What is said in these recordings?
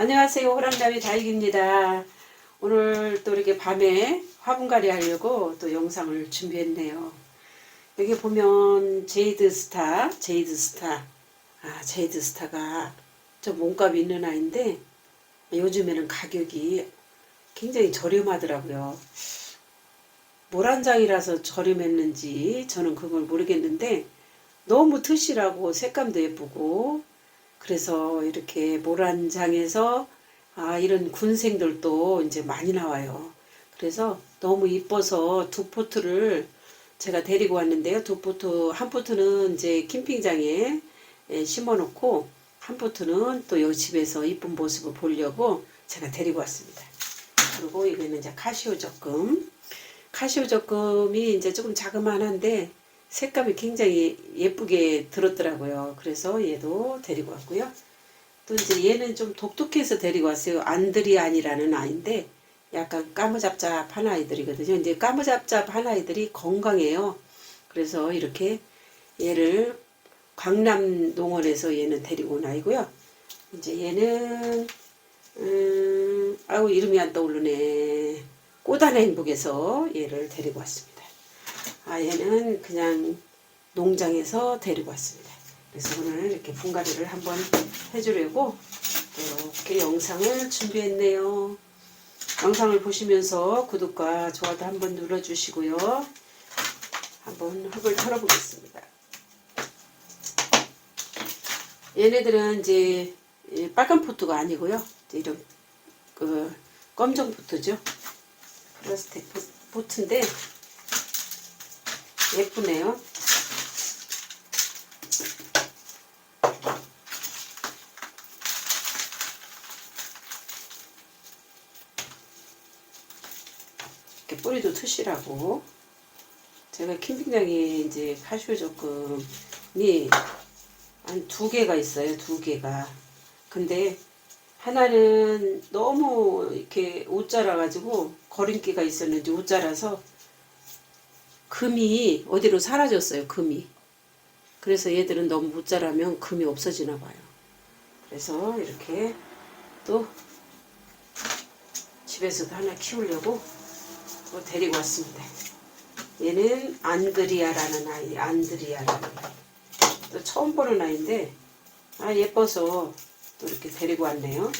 안녕하세요. 호랑나비 다익입니다. 오늘 또 이렇게 밤에 화분갈이 하려고 또 영상을 준비했네요. 여기 보면 제이드 스타, 제이드 스타. 아, 제이드 스타가 좀 몸값이 있는 아이인데 요즘에는 가격이 굉장히 저렴하더라고요. 모란장이라서 저렴했는지 저는 그걸 모르겠는데 너무 트실하고 색감도 예쁘고 그래서 이렇게 모란장에서 아 이런 군생들도 이제 많이 나와요. 그래서 너무 이뻐서 두 포트를 제가 데리고 왔는데요. 두 포트 한 포트는 이제 캠핑장에 예, 심어 놓고 한 포트는 또 여기 집에서 이쁜 모습을 보려고 제가 데리고 왔습니다. 그리고 이거는 이제 카시오 적금. 카시오 적금이 이제 조금 자그만한데 색감이 굉장히 예쁘게 들었더라고요. 그래서 얘도 데리고 왔고요. 또 이제 얘는 좀 독특해서 데리고 왔어요. 안드리안이라는 아이인데 약간 까무잡잡한 아이들이거든요. 이제 까무잡잡한 아이들이 건강해요. 그래서 이렇게 얘를 강남 농원에서 얘는 데리고 온 아이고요. 이제 얘는 음, 아우 이름이 안 떠오르네. 꽃안의 행복에서 얘를 데리고 왔습니다. 아 얘는 그냥 농장에서 데리고 왔습니다. 그래서 오늘 이렇게 분갈이를 한번 해주려고 이렇게 영상을 준비했네요. 영상을 보시면서 구독과 좋아도 한번 눌러주시고요. 한번 흙을 털어보겠습니다. 얘네들은 이제 이 빨간 포트가 아니고요. 이런 그 검정 포트죠. 플라스틱 포- 포트인데 예쁘네요. 이렇게 뿌리도 트시라고 제가 캠핑장에 이제 카슈 조금이 한 두 개가 있어요. 두 개가. 근데 하나는 너무 이렇게 옷 자라가지고 거린기가 있었는지 옷 자라서 금이 어디로 사라졌어요. 금이. 그래서 얘들은 너무 못 자라면 금이 없어지나 봐요. 그래서 이렇게 또 집에서도 하나 키우려고 또 데리고 왔습니다. 얘는 안드리아라는 아이, 안드리아라는. 또 처음 보는 아이인데 아 예뻐서 또 이렇게 데리고 왔네요.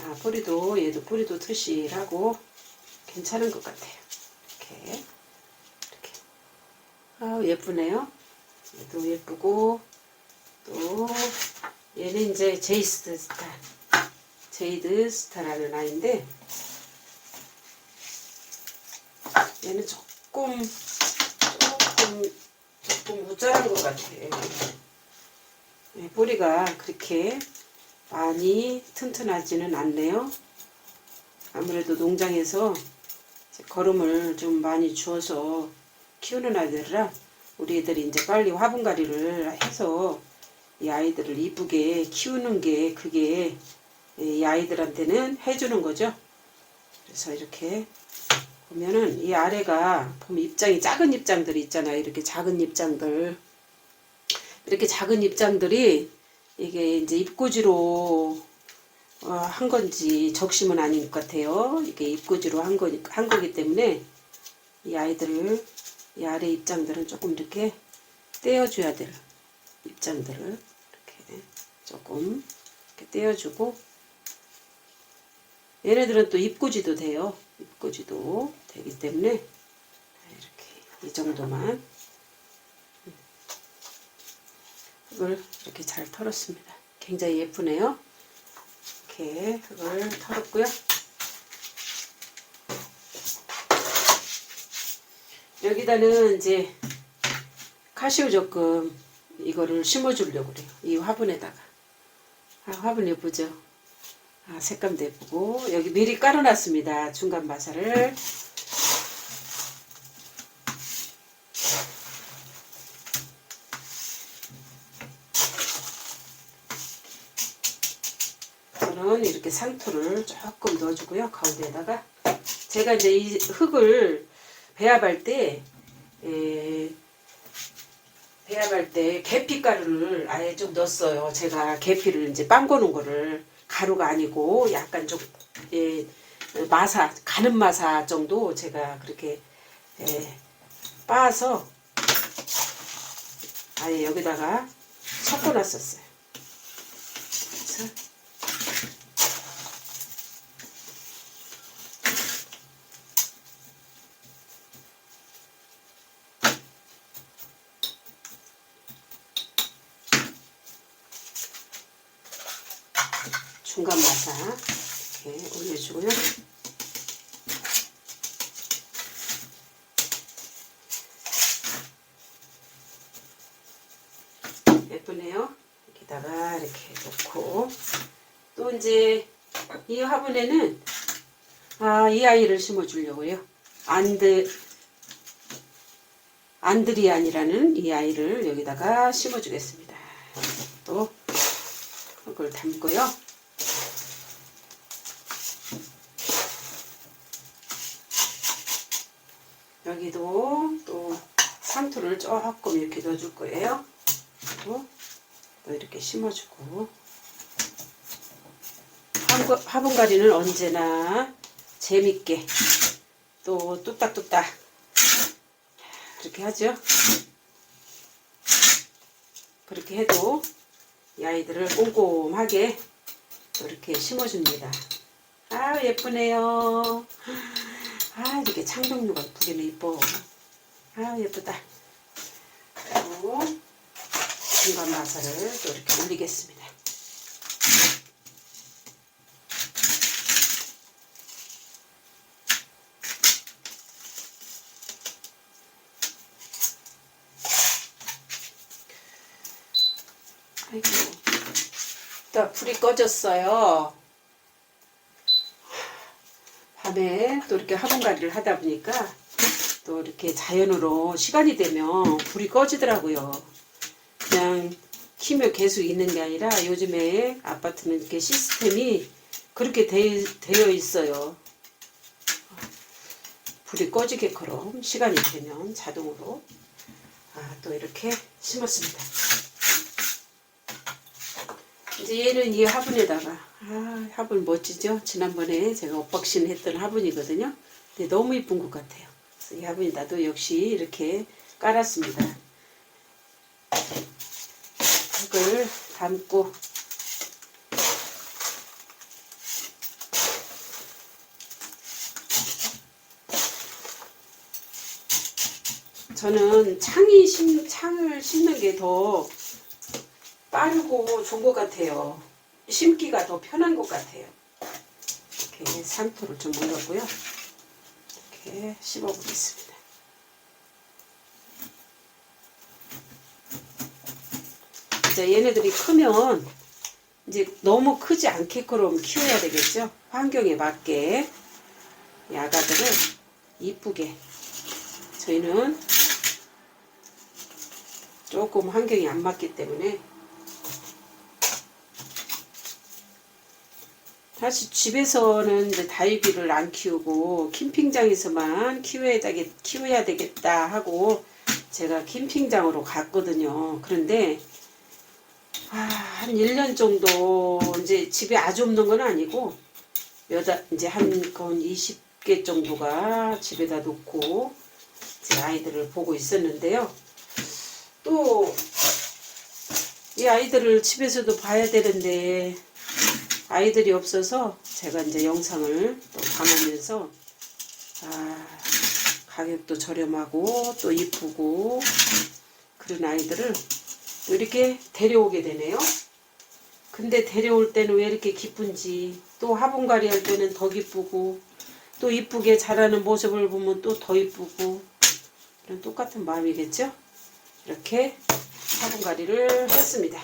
아 뿌리도 얘도 뿌리도 트실하고 괜찮은 것 같아요. 이렇게 이렇게 아 예쁘네요. 얘도 예쁘고 또 얘는 이제 제이스트 스타 제이드 스타라는 아이인데 얘는 조금 조금 조금 모자란 것 같아요. 네, 뿌리가 그렇게 많이 튼튼하지는 않네요. 아무래도 농장에서 거름을 좀 많이 주어서 키우는 아이들이라 우리 애들이 이제 빨리 화분갈이를 해서 이 아이들을 이쁘게 키우는 게 그게 이 아이들한테는 해주는 거죠. 그래서 이렇게 보면은 이 아래가 보면 입장이 작은 입장들이 있잖아요. 이렇게 작은 입장들. 이렇게 작은 입장들이 이게 이제 입구지로 어, 한 건지 적심은 아닌 것 같아요. 이게 입구지로 한, 거, 한 거기 때문에 이 아이들을 이 아래 입장들은 조금 이렇게 떼어줘야 될 입장들을 이렇게 조금 이렇게 떼어주고 얘네들은 또 입구지도 돼요. 입구지도 되기 때문에 이렇게 이 정도만 흙을 이렇게 잘 털었습니다. 굉장히 예쁘네요. 이렇게 흙을 털었고요. 여기다는 이제 카시오 조금 이거를 심어주려고 그래요. 이 화분에다가. 아, 화분 예쁘죠? 아, 색감도 예쁘고 여기 미리 깔아놨습니다. 중간 마사를 저는 이렇게 상토를 조금 넣어주고요. 가운데에다가 제가 이제 이 흙을 배합할 때 에, 배합할 때 계피 가루를 아예 좀 넣었어요. 제가 계피를 이제 빵 거는 거를 가루가 아니고 약간 좀 예, 마사 가는 마사 정도 제가 그렇게 예, 빻아서 아예 여기다가 섞어놨었어요. 중간 마사 이렇게 올려주고요. 예쁘네요. 여기다가 이렇게 놓고 또 이제 이 화분에는 아, 이 아이를 심어주려고요. 안드 안드리안이라는 이 아이를 여기다가 심어주겠습니다. 또 흙을 담고요. 여기도 또 상토를 조금 이렇게 넣어줄 거예요. 또, 또 이렇게 심어주고 화분- 화분가리는 언제나 재밌게 또 뚝딱뚝딱 그렇게 하죠. 그렇게 해도 이 아이들을 꼼꼼하게 또 이렇게 심어줍니다. 아 예쁘네요. 아 이렇게 창동류가 예쁘기는 이뻐. 아 예쁘다. 그리고 중간 마사를 또 이렇게 올리겠습니다. 아이고, 또 불이 꺼졌어요. 밤에 또 이렇게 화분갈이를 하다 보니까 또 이렇게 자연으로 시간이 되면 불이 꺼지더라고요. 그냥 키며 계속 있는 게 아니라 요즘에 아파트는 이렇게 시스템이 그렇게 되, 되어 있어요. 불이 꺼지게끔 시간이 되면 자동으로 아, 또 이렇게 심었습니다. 이제 얘는 이 화분에다가 아 화분 멋지죠? 지난번에 제가 엇박신 했던 화분이거든요. 근데 너무 이쁜 것 같아요. 이 화분에다도 역시 이렇게 깔았습니다. 흙을 담고 저는 창이 심, 창을 심는 게 더 빠르고 좋은 것 같아요. 심기가 더 편한 것 같아요. 이렇게 상토를 좀 올렸고요. 이렇게 씹어보겠습니다. 이제 얘네들이 크면 이제 너무 크지 않게끔 키워야 되겠죠. 환경에 맞게 이 아가들을 이쁘게 저희는 조금 환경이 안 맞기 때문에 사실 집에서는 이제 다이비를 안 키우고 캠핑장에서만 키워야, 되겠, 키워야 되겠다 하고 제가 캠핑장으로 갔거든요. 그런데 아, 한 1년 정도 이제 집에 아주 없는 건 아니고 여자 이제 한 건 20개 정도가 집에다 놓고 제 아이들을 보고 있었는데요. 또 이 아이들을 집에서도 봐야 되는데 아이들이 없어서 제가 이제 영상을 또 담으면서 아, 가격도 저렴하고 또 이쁘고 그런 아이들을 또 이렇게 데려오게 되네요. 근데 데려올 때는 왜 이렇게 기쁜지 또 화분갈이 할 때는 더 기쁘고 또 이쁘게 자라는 모습을 보면 또 더 이쁘고 이런 똑같은 마음이겠죠? 이렇게 화분갈이를 했습니다.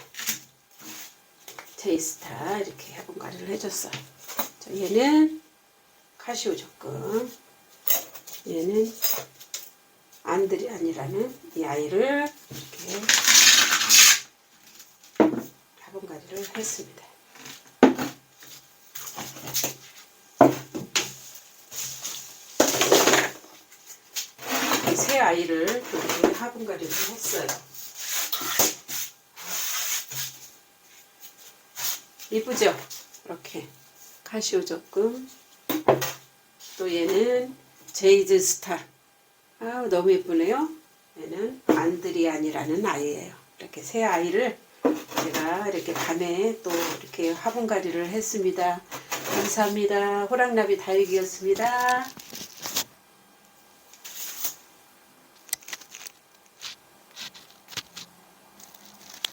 제이스타 이렇게 화분갈이를 해줬어요. 자, 얘는 카시오 적금 얘는 안드리안이라는 이 아이를 이렇게 화분갈이를 했습니다. 새 아이를 또 이렇게 화분갈이를 했어요. 이쁘죠? 이렇게 카시오 적금 또 얘는 제이드 스타 아 너무 예쁘네요. 얘는 안드리안이라는 아이예요. 이렇게 새 아이를 제가 이렇게 밤에 또 이렇게 화분갈이를 했습니다. 감사합니다. 호랑나비 다육이었습니다.